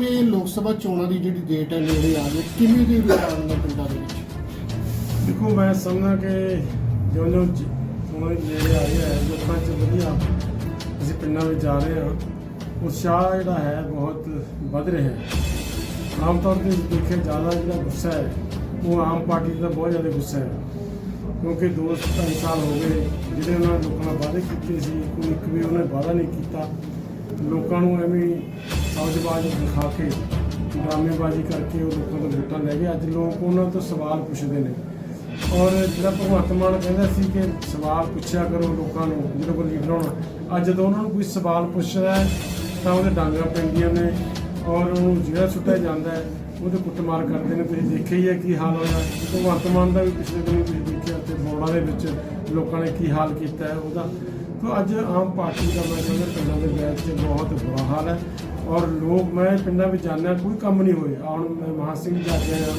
ਇਹ ਲੋਕ ਸਭਾ ਚੋਣਾਂ ਦੀ ਜਿਹੜੀ ਡੇਟ ਹੈ ਨੇੜੇ ਆ ਗਈ, ਕਿਵੇਂ ਦੀ ਰੁਝਾਨ ਨੇ ਪਿੰਡਾਂ ਦੇ ਵਿੱਚ? ਦੇਖੋ, ਮੈਂ ਸਮਝਦਾ ਕਿ ਜਿਉਂ ਜਿਉਂ ਚੋਣਾਂ ਦੇ ਨੇੜੇ ਆ ਰਿਹਾ ਹੈ ਲੋਕਾਂ 'ਚ ਵਧੀਆ ਅਸੀਂ ਪਿੰਡਾਂ ਵਿੱਚ ਜਾ ਰਹੇ ਹਾਂ। ਉਤਸ਼ਾਹ ਜਿਹੜਾ ਹੈ, ਬਹੁਤ ਵੱਧ ਰਿਹਾ ਹੈ। ਆਮ ਤੌਰ ਤੇ ਦੇਖਿਆ, ਜ਼ਿਆਦਾ ਜਿਹੜਾ ਗੁੱਸਾ ਹੈ, ਉਹ ਆਮ ਪਾਰਟੀ ਦਾ ਬਹੁਤ ਜ਼ਿਆਦਾ ਗੁੱਸਾ ਹੈ। ਕਿਉਂਕਿ ਦੋ ਢਾਈ ਸਾਲ ਹੋ ਗਏ, ਜਿਹੜੇ ਉਹਨਾਂ ਲੋਕਾਂ ਨਾਲ ਵਾਅਦੇ ਕੀਤੇ ਸੀ, ਕੋਈ ਇੱਕ ਵੀ ਉਹਨੇ ਵਾਅਦਾ ਨਹੀਂ ਕੀਤਾ। ਲੋਕਾਂ ਨੂੰ ਐਵੇਂ ਸੌਜਬਾਜ਼ ਦਿਖਾ ਕੇ ਡਰਾਮੇਬਾਜ਼ੀ ਕਰਕੇ ਉਹ ਲੋਕਾਂ ਤੋਂ ਵੋਟਾਂ ਲੈ ਗਏ। ਅੱਜ ਲੋਕ ਉਹਨਾਂ ਤੋਂ ਸਵਾਲ ਪੁੱਛਦੇ ਨੇ। ਔਰ ਜਿਹੜਾ ਭਗਵੰਤ ਮਾਨ ਕਹਿੰਦਾ ਸੀ ਕਿ ਸਵਾਲ ਪੁੱਛਿਆ ਕਰੋ ਲੋਕਾਂ ਨੂੰ ਜਦੋਂ ਕੋਈ ਲੀਡਰ ਹੋਣਾ ਅੱਜ ਜਦੋਂ ਉਹਨਾਂ ਨੂੰ ਕੋਈ ਸਵਾਲ ਪੁੱਛਦਾ ਹੈ, ਤਾਂ ਉਹਦੇ ਡਾਂਗਾਂ ਪੈਂਦੀਆਂ ਨੇ ਔਰ ਉਹਨੂੰ ਜਿਹੜਾ ਸੁੱਟਿਆ ਜਾਂਦਾ ਹੈ, ਉਹਦੇ ਕੁੱਟਮਾਰ ਕਰਦੇ ਨੇ। ਤੁਸੀਂ ਦੇਖਿਆ ਹੀ ਹੈ ਕੀ ਹਾਲ ਹੋਇਆ। ਭਗਵੰਤ ਮਾਨ ਦਾ ਵੀ ਪਿਛਲੇ ਦਿਨੀ ਤੁਸੀਂ ਦੇਖਿਆ ਤੇ ਬੋੜਾ ਦੇ ਵਿੱਚ ਲੋਕਾਂ ਨੇ ਕੀ ਹਾਲ ਕੀਤਾ ਹੈ ਉਹਦਾ। ਤੋ ਅੱਜ ਆਮ ਪਾਰਟੀ ਦਾ ਮੈਂ ਕਹਿੰਦਾ ਪਿੰਡਾਂ ਦੇ ਵਿੱਚ 'ਚ ਬਹੁਤ ਬੁਰਾ ਹਾਲ ਹੈ। ਔਰ ਲੋਕ, ਮੈਂ ਪਿੰਡਾਂ ਵਿੱਚ ਜਾਂਦਾ ਕੋਈ ਕੰਮ ਨਹੀਂ ਹੋਏ ਹੁਣ ਮੈਂ ਮਹਾਂ ਸਿੰਘ ਜਾ ਕੇ ਆਇਆ।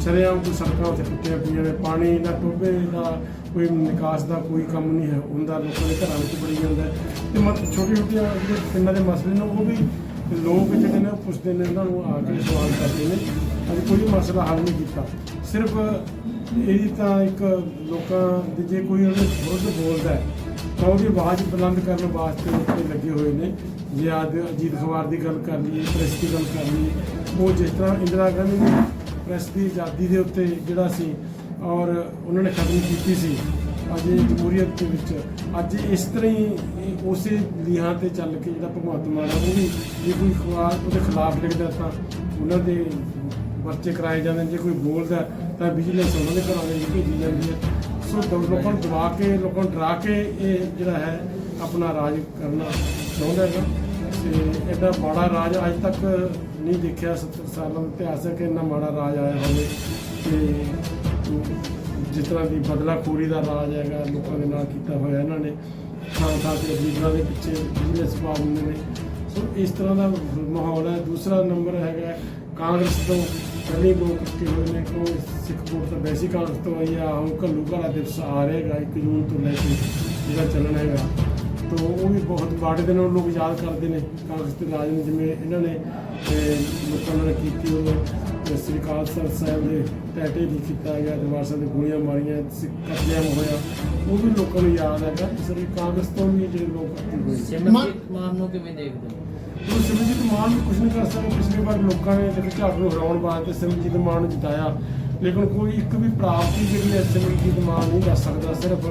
ਸ਼ਰੇਆਮ ਕੋਈ ਸੜਕਾਂ ਉੱਥੇ ਟੁੱਟੀਆਂ ਪਈਆਂ ਨੇ, ਪਾਣੀ ਦਾ ਟੋਬੇ ਦਾ, ਕੋਈ ਨਿਕਾਸ ਦਾ ਕੋਈ ਕੰਮ ਨਹੀਂ ਹੈ। ਹੁੰਦਾ ਲੋਕਾਂ ਦੇ ਘਰਾਂ ਵਿੱਚ ਬੜੀ ਜਾਂਦਾ ਹੈ। ਤੇ ਮਤ ਛੋਟੀ ਛੋਟੀਆਂ ਜਿਹੜੇ ਪਿੰਡਾਂ ਦੇ ਮਸਲੇ ਨੇ, ਉਹ ਵੀ ਲੋਕ ਜਿਹੜੇ ਨੇ, ਉਹ ਪੁੱਛਦੇ ਨੇ ਉਹਨਾਂ ਨੂੰ ਆ ਕੇ ਸਵਾਲ ਕਰਦੇ ਨੇ। ਅੱਜ ਕੋਈ ਮਸਲਾ ਹੱਲ ਨਹੀਂ ਕੀਤਾ। ਸਿਰਫ ਇਹ ਤਾਂ ਇੱਕ ਲੋਕਾਂ ਦੇ, ਜੇ ਕੋਈ ਉਹਦੇ ਵਿਰੁੱਧ ਬੋਲਦਾ ਹੈ ਤਾਂ ਉਹਦੀ ਆਵਾਜ਼ ਬੁਲੰਦ ਕਰਨ ਵਾਸਤੇ ਉੱਤੇ ਲੱਗੇ ਹੋਏ ਨੇ। ਜੇ ਅੱਜ ਅਜੀਤ ਅਖਬਾਰ ਦੀ ਗੱਲ ਕਰ ਲਈਏ ਪ੍ਰੈਸ ਦੀ ਗੱਲ ਕਰ ਲਈਏ ਉਹ ਜਿਸ ਤਰ੍ਹਾਂ ਇੰਦਰਾ ਗਾਂਧੀ ਨੇ ਪ੍ਰੈਸ ਦੀ ਆਜ਼ਾਦੀ ਦੇ ਉੱਤੇ ਜਿਹੜਾ ਸੀ ਔਰ ਉਹਨਾਂ ਨੇ ਖਤਮ ਕੀਤੀ ਸੀ, ਅੱਜ ਇਹ ਜਮਹੂਰੀਅਤ ਦੇ ਵਿੱਚ ਅੱਜ ਇਸ ਤਰ੍ਹਾਂ ਹੀ ਉਸੇ ਲੀਹਾਂ ਤੇ ਚੱਲ ਕੇ ਜਿਹੜਾ ਭਗਵੰਤ ਮਾਨ ਆ, ਉਹ ਵੀ ਜੇ ਕੋਈ ਅਖਬਾਰ ਉਹਦੇ ਖਿਲਾਫ ਲਿਖਦਾ ਤਾਂ ਉਹਨਾਂ ਦੇ ਪਰਚੇ ਕਰਾਏ ਜਾਂਦੇ ਨੇ। ਜੇ ਕੋਈ ਬੋਲਦਾ ਤਾਂ ਵਿਜੀਲੈਂਸ ਉਹਨਾਂ ਦੇ ਘਰਾਂ ਦੇ ਵਿੱਚ ਭੇਜੀ ਜਾਂਦੀ ਹੈ। ਸੋ ਦ- ਲੋਕਾਂ ਨੂੰ ਦਬਾ ਕੇ, ਲੋਕਾਂ ਨੂੰ ਡਰਾ ਕੇ ਇਹ ਜਿਹੜਾ ਹੈ, ਆਪਣਾ ਰਾਜ ਕਰਨਾ ਚਾਹੁੰਦਾ ਹੈਗਾ। ਤੇ ਐਡਾ ਮਾੜਾ ਰਾਜ ਅੱਜ ਤੱਕ ਨਹੀਂ ਦੇਖਿਆ 70 ਸਾਲਾਂ ਦਾ ਇਤਿਹਾਸ ਹੈ ਕਿ ਇੰਨਾ ਮਾੜਾ ਰਾਜ ਆਇਆ ਹੋਵੇ। ਤੇ ਜਿਸ ਤਰ੍ਹਾਂ ਦੀ ਬਦਲਾਖੋਰੀ ਦਾ ਰਾਜ ਹੈਗਾ, ਲੋਕਾਂ ਦੇ ਨਾਲ ਕੀਤਾ ਹੋਇਆ ਇਹਨਾਂ ਨੇ। ਥਾਂ ਥਾਂ ਤੇ ਲੀਡਰਾਂ ਦੇ ਪਿੱਛੇ ਬਿਜ਼ਨਸ ਪਾ ਦਿੰਦੇ ਨੇ। ਸੋ ਇਸ ਤਰ੍ਹਾਂ ਦਾ ਮਾਹੌਲ ਹੈ। ਦੂਸਰਾ ਨੰਬਰ ਹੈਗਾ, ਕਾਂਗਰਸ ਤੋਂ ਪਹਿਲੇ ਲੋਕ ਹੋਏ ਨੇ ਕਿ ਸਿੱਖ ਵੋਟ ਤਾਂ ਵੈਸੀ ਕਾਂਗਰਸ ਤੋਂ ਆ ਹੁਣ ਘੱਲੂ ਘਾਲਾ ਦਿਵਸ ਆ ਰਹੇਗਾ 1 ਜੂਨ ਤੋਂ ਲੈ ਕੇ ਜਿਹੜਾ ਚੱਲਣਾ ਹੈਗਾ ਤੋ ਉਹ ਵੀ ਬਹੁਤ ਬਾੜੇ ਦਿਨ ਉਹ ਲੋਕ ਯਾਦ ਕਰਦੇ ਨੇ ਕਾਂਗਰਸ ਦੇ ਰਾਜ ਨੂੰ ਜਿਵੇਂ ਇਹਨਾਂ ਨੇ ਲੋਕਾਂ ਨਾਲ ਕੀਤੀ ਉਹ ਸ੍ਰੀ ਅਕਾਲ ਤਖ਼ਤ ਸਾਹਿਬ ਦੇ ਟੈਟੇ ਵੀ ਕੀਤਾ ਗਿਆ ਦਰਬਾਰ ਸਾਹਿਬ ਦੇ ਗੋਲੀਆਂ ਮਾਰੀਆਂ ਕਤਲੇਆਮ ਹੋਇਆ ਉਹ ਵੀ ਲੋਕਾਂ ਨੂੰ ਯਾਦ ਹੈਗਾ ਇਸ ਲਈ ਕਾਂਗਰਸ ਤੋਂ ਵੀ ਜਿਹੜੇ ਲੋਕ ਹੋਏ ਨੇ। ਸਿਮਰਜੀਤ ਮਾਨ ਨੂੰ ਕਿਵੇਂ ਦੇਖਦੇ ਹੋ ਉਹ ਮਾਨ ਨੂੰ ਕੁਝ ਨਹੀਂ ਕਰ ਸਕਦੇ ਪਿਛਲੀ ਵਾਰ ਲੋਕਾਂ ਨੇ ਦੇਖੋ ਝਾੜੂ ਨੂੰ ਹਰਾਉਣ ਵਾਸਤੇ ਸਿਮਰਜੀਤ ਮਾਨ ਨੂੰ ਜਿਤਾਇਆ। ਲੇਕਿਨ ਕੋਈ ਇੱਕ ਵੀ ਪ੍ਰਾਪਤੀ ਜਿਹੜੀ ਹੈ ਸਿਮਰਜੀਤ ਮਾਨ ਨਹੀਂ ਦੱਸ ਸਕਦਾ ਸਿਰਫ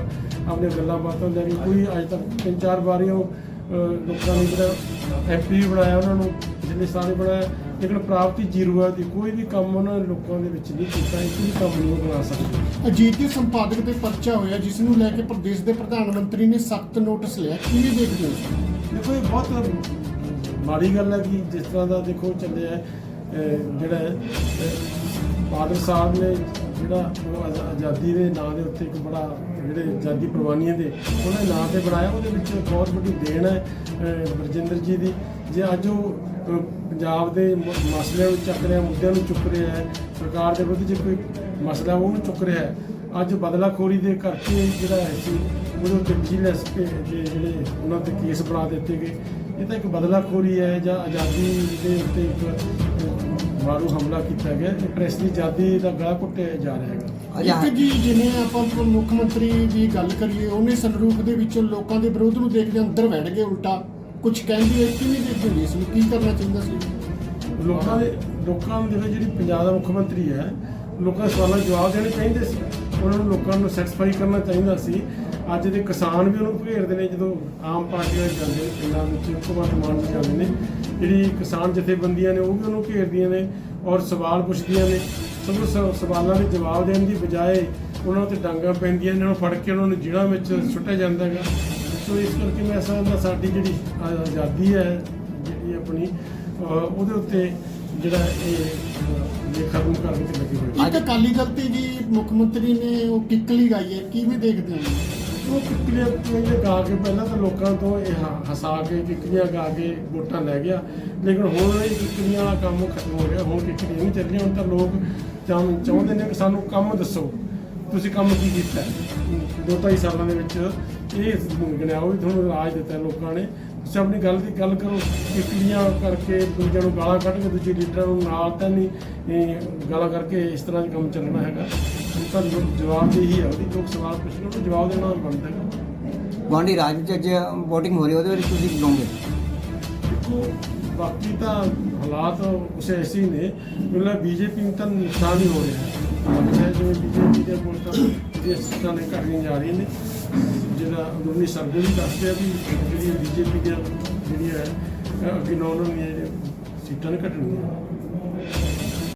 ਆਪਣੇ ਗੱਲਾਂ ਬਾਤਾਂ ਦੇ ਲਈ ਕੋਈ ਅੱਜ ਤੱਕ ਤਿੰਨ ਚਾਰ ਵਾਰੀ ਉਹ ਲੋਕਾਂ ਨੇ ਜਿਹੜਾ ਐਮਪੀ ਬਣਾਇਆ ਉਹਨਾਂ ਨੂੰ ਪਿਛਲੇ ਸਾਲ ਬਣਾਇਆ ਲੇਕਿਨ ਪ੍ਰਾਪਤੀ ਜ਼ੀਰੋ ਹੈ ਦੀ ਕੋਈ ਵੀ ਕੰਮ ਉਹਨਾਂ ਲੋਕਾਂ ਦੇ ਵਿੱਚ ਨਹੀਂ ਕੀਤਾ ਇੱਕ ਵੀ ਕੰਮ ਨਹੀਂ ਬਣਾ ਸਕਦੇ। ਅਜੀਤ ਦੇ ਸੰਪਾਦਕ ਤੇ ਪਰਚਾ ਹੋਇਆ ਜਿਸ ਨੂੰ ਲੈ ਕੇ ਪ੍ਰਦੇਸ਼ ਦੇ ਪ੍ਰਧਾਨ ਮੰਤਰੀ ਨੇ ਸਖਤ ਨੋਟਿਸ ਲਿਆ। ਕਿਵੇਂ ਦੇਖਦੇ ਹੋ? ਦੇਖੋ ਇਹ ਬਹੁਤ ਮਾੜੀ ਗੱਲ ਹੈ ਕਿ ਜਿਸ ਤਰ੍ਹਾਂ ਦਾ ਦੇਖੋ ਚੱਲਿਆ ਜਿਹੜਾ ਹੈ, ਬਾਦਲ ਸਾਹਿਬ ਨੇ ਜਿਹੜਾ ਆਜ਼ਾਦੀ ਦੇ ਨਾਂ ਦੇ ਉੱਤੇ ਇੱਕ ਬੜਾ ਜਿਹੜੇ ਆਜ਼ਾਦੀ ਪ੍ਰਵਾਨੀਆਂ ਦੇ ਉਹਨੇ ਨਾਂ ਤੇ ਬਣਾਇਆ ਉਹਦੇ ਵਿੱਚ ਬਹੁਤ ਵੱਡੀ ਦੇਣ ਹੈ ਬਰਜਿੰਦਰ ਜੀ ਦੀ। ਜੇ ਅੱਜ ਉਹ ਪੰਜਾਬ ਦੇ ਮ- ਮਸਲਿਆਂ ਨੂੰ ਚੱਕ ਰਿਹਾ ਮੁੱਦਿਆਂ ਨੂੰ ਚੁੱਕ ਰਿਹਾ ਹੈ ਸਰਕਾਰ ਦੇ ਵਿਰੁੱਧ ਜੇ ਕੋਈ ਮਸਲਾ ਉਹਨੂੰ ਚੁੱਕ ਰਿਹਾ ਹੈ ਅੱਜ ਬਦਲਾਖੋਰੀ ਦੇ ਕਰਕੇ ਜਿਹੜਾ ਹੈ ਸੀ ਉਹਦੇ ਉੱਤੇ ਵਿਜੀਲੈਂਸ ਦੇ ਜਿਹੜੇ ਉਹਨਾਂ ਤੇ ਕੇਸ ਬਣਾ ਦਿੱਤੇ ਗਏ। ਇਹ ਤਾਂ ਇੱਕ ਬਦਲਾਖੋਰੀ ਹੈ ਜਾਂ ਆਜ਼ਾਦੀ ਦੇ ਉੱਤੇ ਇੱਕ ਮਾਰੂ ਹਮਲਾ ਕੀਤਾ ਗਿਆ ਇਹ ਪ੍ਰੈਸ ਦੀ ਆਜ਼ਾਦੀ ਦਾ ਗਲਾ ਘੁੱਟਿਆ ਜਾ ਰਿਹਾ ਹੈਗਾ। ਇੱਕ ਜੀ ਜਿਵੇਂ ਆਪਾਂ ਮੁੱਖ ਮੰਤਰੀ ਦੀ ਗੱਲ ਕਰੀਏ ਉਹਨੇ ਸੰਰੂਪ ਦੇ ਵਿੱਚ ਲੋਕਾਂ ਦੇ ਵਿਰੋਧ ਨੂੰ ਦੇਖਦੇ ਅੰਦਰ ਵੜ ਗਏ ਉਲਟਾ। ਕੁਝ ਕਹਿੰਦੇ ਆ ਕਿਵੇਂ ਦੇਖਦੇ ਹੋ ਇਸ ਨੂੰ ਕੀ ਕਰਨਾ ਚਾਹੀਦਾ ਸੀ? ਲੋਕਾਂ ਦੇ ਲੋਕਾਂ ਨੂੰ ਜਿਹੜੇ ਜਿਹੜੀ ਪੰਜਾਬ ਦਾ ਮੁੱਖ ਮੰਤਰੀ ਹੈ ਲੋਕਾਂ ਦੇ ਸਵਾਲਾਂ ਜਵਾਬ ਦੇਣੇ ਚਾਹੀਦੇ ਸੀ। ਉਹਨਾਂ ਨੂੰ ਲੋਕਾਂ ਨੂੰ ਸੈਟੀਸਫਾਈ ਕਰਨਾ ਚਾਹੀਦਾ ਸੀ। ਅੱਜ ਦੇ ਕਿਸਾਨ ਵੀ ਉਹਨੂੰ ਘੇਰਦੇ ਨੇ ਜਦੋਂ ਆਮ ਪਾਰਟੀ ਵਾਲੇ ਜਾਂਦੇ ਨੇ, ਪਿੰਡਾਂ ਵਿੱਚ ਭਗਵੰਤ ਮਾਨ ਜੀ ਜਾਂਦੇ ਨੇ। ਜਿਹੜੀ ਕਿਸਾਨ ਜਥੇਬੰਦੀਆਂ ਨੇ ਉਹ ਵੀ ਉਹਨੂੰ ਘੇਰਦੀਆਂ ਨੇ ਔਰ ਸਵਾਲ ਪੁੱਛਦੀਆਂ ਨੇ। ਸਗੋਂ ਸ- ਸਵਾਲਾਂ ਦੇ ਜਵਾਬ ਦੇਣ ਦੀ ਬਜਾਏ ਉਹਨਾਂ ਤੇ ਡਾਂਗਾਂ ਪੈਂਦੀਆਂ ਨੇ, ਉਹਨਾਂ ਫੜ ਕੇ ਉਹਨਾਂ ਨੂੰ ਜਿਹੜਾ ਵਿੱਚ ਸੁੱਟਿਆ ਜਾਂਦਾ ਹੈਗਾ। ਸੋ ਇਸ ਕਰਕੇ ਮੈਂ ਸਮਝਦਾ ਸਾਡੀ ਜਿਹੜੀ ਆਜ਼ਾਦੀ ਹੈ, ਜਿਹੜੀ ਆਪਣੀ ਉਹਦੇ ਉੱਤੇ ਜਿਹੜਾ ਇਹ ਇਹ ਖਤਮ ਕਰਨ ਤੇ ਲੱਗੇ ਹੋਏ ਇੱਕ ਅਕਾਲੀ ਦਲ ਤੇ ਜੀ ਮੁੱਖ ਮੰਤਰੀ ਨੇ ਉਹ ਕਿੱਕਲੀ ਗਾਈ ਹੈ ਕਿਵੇਂ ਦੇਖਦੇ ਹੋ? ਉਹ ਕਿੱਕਲੀਆਂ ਕਿੱਕਲੀਆਂ ਗਾ ਕੇ ਪਹਿਲਾਂ ਤਾਂ ਲੋਕਾਂ ਤੋਂ ਇਹ ਹ- ਹਸਾ ਕੇ ਕਿੱਕਲੀਆਂ ਗਾ ਕੇ ਵੋਟਾਂ ਲੈ ਗਿਆ। ਲੇਕਿਨ ਹੁਣ ਇਹ ਕਿੱਕਲੀਆਂ ਵਾਲਾ ਕੰਮ ਖਤਮ ਹੋ ਗਿਆ ਹੁਣ ਕਿੱਕਲੀਆਂ ਨਹੀਂ ਚੱਲੀਆਂ, ਹੁਣ ਤਾਂ ਲੋਕ ਚਾਹੁੰ- ਚਾਹੁੰਦੇ ਨੇ ਕਿ ਸਾਨੂੰ ਕੰਮ ਦੱਸੋ। ਤੁਸੀਂ ਕੰਮ ਕੀ ਕੀਤਾ? ਹੈ? ਦੋ ਢਾਈ ਸਾਲਾਂ ਦੇ ਵਿੱਚ ਇਹ ਗਿਣਿਆ ਉਹ ਵੀ ਤੁਹਾਨੂੰ ਰਾਜ ਦਿੱਤਾ ਲੋਕਾਂ ਨੇ। ਤੁਸੀਂ ਆਪਣੀ ਗੱਲ ਦੀ ਗੱਲ ਕਰੋ ਕਿੱਕਲੀਆਂ ਕਰਕੇ ਦੂਜਿਆਂ ਨੂੰ ਗਾਲਾਂ ਕੱਢ ਕੇ ਦੂਜੇ ਲੀਡਰਾਂ ਨੂੰ ਨਾਲ ਤਾਂ ਨਹੀਂ, ਇਹ ਗਾਲਾਂ ਕਰਕੇ ਇਸ ਤਰ੍ਹਾਂ ਦਾ ਕੰਮ ਚੱਲਣਾ ਹੈਗਾ। ਤਾਂ ਲੋਕ ਜਵਾਬ ਦੇ ਹੀ ਹੈ ਉਹਦੀ ਲੋਕ ਸਵਾਲ ਪੁੱਛਣ ਉਹਨੂੰ ਜਵਾਬ ਦੇਣਾ ਬਣਦਾ ਹੈਗਾ ਗੁਆਂਢੀ ਰਾਜ ਵਿੱਚ ਅੱਜ VOTING ਹੋ ਰਹੀ ਹੈ, ਉਹਦੇ ਵਿੱਚ ਤੁਸੀਂ ਕੀ ਕਹੋਗੇ? ਦੇਖੋ ਬਾਕੀ ਤਾਂ ਹਾਲਾਤ ਕੁਛ ਐਸੇ ਹੀ ਨੇ ਮਤਲਬ ਬੀਜੇਪੀ ਨੂੰ ਤਾਂ ਨੁਕਸਾਨ ਹੀ ਹੋ ਰਿਹਾ ਹੈ। ਅੱਛਾ ਜਿਵੇਂ ਬੀਜੇਪੀ ਦੇ ਵੋਟਾਂ ਦੀਆਂ ਸੀਟਾਂ ਨੇ ਘਟੀਆਂ ਜਾ ਰਹੀਆਂ ਨੇ ਜਿਹੜਾ ਅੰਦਰੂਨੀ ਸਰਵੇ ਵੀ ਦੱਸਦੇ ਆ ਵੀ ਜਿਹੜੀ ਬੀਜੇਪੀ ਦੀਆਂ ਜਿਹੜੀਆਂ ਹੈ, ਅਹ ਅੱਗੇ ਦੀਆਂ ਜਿਹੜੀਆਂ ਸੀਟਾਂ ਨੇ ਘਟਣੀਆਂ